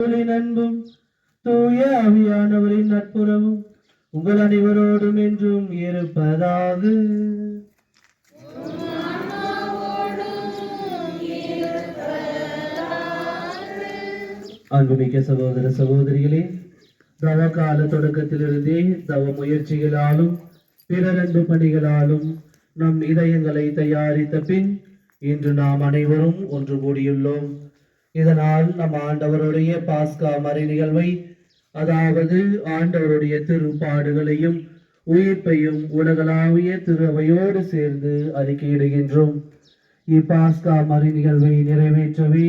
கடவுளின் அன்பும் தூய அவியானவரின் நட்புறவும் உங்கள் அனைவரோடும் என்றும் இருப்பதாக. அன்புமிக்க சகோதர சகோதரிகளே தவ கால தொடக்கத்திலிருந்தே தவ முயற்சிகளாலும் பிறரன்பு பணிகளாலும் நம் இதயங்களை தயாரித்த பின் இன்று நாம் அனைவரும் ஒன்று கூடியுள்ளோம். இதனால் நம் ஆண்டவருடைய பாஸ்கா மறை நிகழ்வை அதாவது ஆண்டவருடைய திருப்பாடுகளையும் உயிர்ப்பையும் உலகளாவிய திருவையோடு சேர்ந்து அறிக்கையிடுகின்றோம். இப்பாஸ்கா மறை நிகழ்வை நிறைவேற்றவே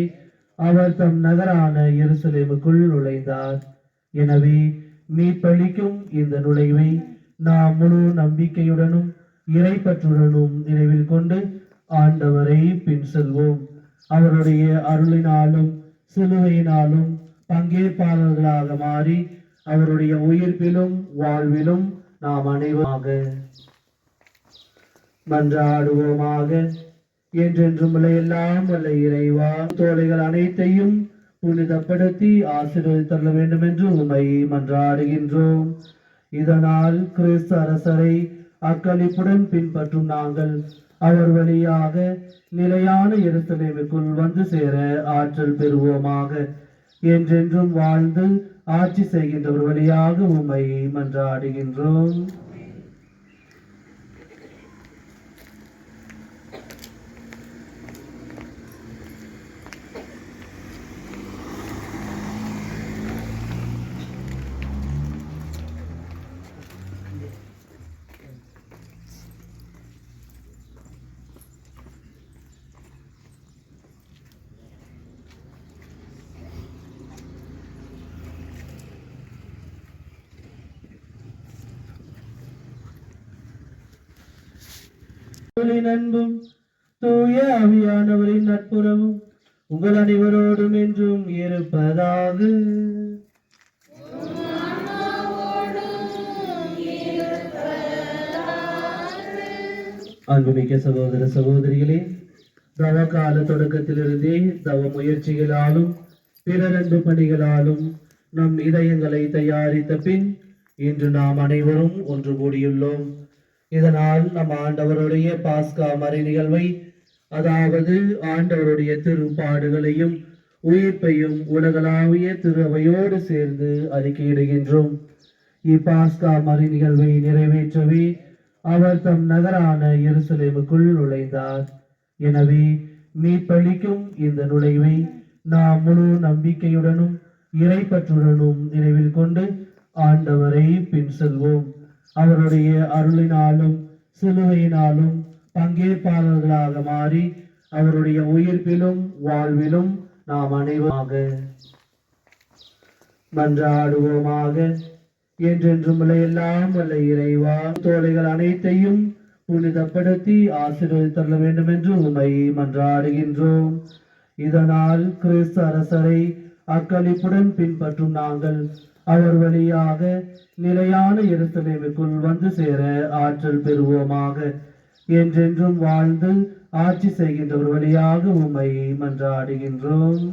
அவர் தம் நகரான எருசலேமுக்குள் நுழைந்தார். எனவே மீட்பளிக்கும் இந்த நுழைவை நாம் முழு நம்பிக்கையுடனும் இறைப்பற்றுடனும் நினைவில் கொண்டு ஆண்டவரை பின் செல்வோம். அவருடைய அருளினாலும் சிலுவையினாலும் பங்கேற்பாளர்களாக மாறி அவருடைய உயிர்ப்பிலும் வாழ்விலும் நாம் அனைவராக மன்றாடுவோமாக. என்றென்றும் எல்லாம் வல்ல இறைவா தோலைகள் அனைத்தையும் புனிதப்படுத்தி ஆசீர்வதித்தள்ள வேண்டும் என்று உண்மை மன்றாடுகின்றோம். இதனால் கிறிஸ்து அரசரை அக்களிப்புடன் பின்பற்றும் நாங்கள் அவர் வழியாக நிலையான எருசலேமுக்குள் வந்து சேர ஆற்றல் பெறுவோமாக. என்றென்றும் வாழ்ந்து ஆட்சி செய்கின்றவர் வழியாக உமை மன்றாடுகின்றோம். கடவுளின் அன்பும் தூய ஆவியானவரின் நட்புறவும் உங்கள் அனைவரோடும் என்றும் இருப்பதாக. அன்புமிக்க சகோதர சகோதரிகளே தவ கால தொடக்கத்திலிருந்தே தவ முயற்சிகளாலும் பிறரன்பு பணிகளாலும் நம் இதயங்களை தயாரித்த பின் இன்று நாம் அனைவரும் ஒன்று கூடியுள்ளோம். இதனால் நம் ஆண்டவருடைய பாஸ்கா மறை நிகழ்வை அதாவது ஆண்டவருடைய திருப்பாடுகளையும் உயிர்ப்பையும் உலகளாவிய திருவையோடு சேர்ந்து அறிக்கையிடுகின்றோம். இப்பாஸ்கா மறை நிகழ்வை நிறைவேற்றவே அவர் தம் நகரான எருசலேமுக்குள் நுழைந்தார். எனவே மீட்பளிக்கும் இந்த நுழைவை நாம் முழு நம்பிக்கையுடனும் இறைப்பற்றுடனும் நினைவில் கொண்டு ஆண்டவரை பின் செல்வோம். அவருடைய அருளினாலும் சிலுவையினாலும் பங்கேற்பாளர்களாக மாறி அவருடைய உயிர்ப்பிலும் வாழ்விலும் நாம் அனைவராக மன்றாடுவோமாக. என்றென்றும் எல்லாம் வல்ல இறைவா தோலைகள் அனைத்தையும் புனிதப்படுத்தி ஆசீர்வதித்தள்ள வேண்டும் என்று உமை மன்றாடுகின்றோம். இதனால் கிறிஸ்து அரசரை அக்களிப்புடன் பின்பற்றும் நாங்கள் அவர் வழியாக நிலையான எருசலேமுக்குள் வந்து சேர ஆற்றல் பெறுவோமாக. என்றென்றும் வாழ்ந்து ஆட்சி செய்கின்றவர் வழியாக உமை மன்றாடுகின்றோம்.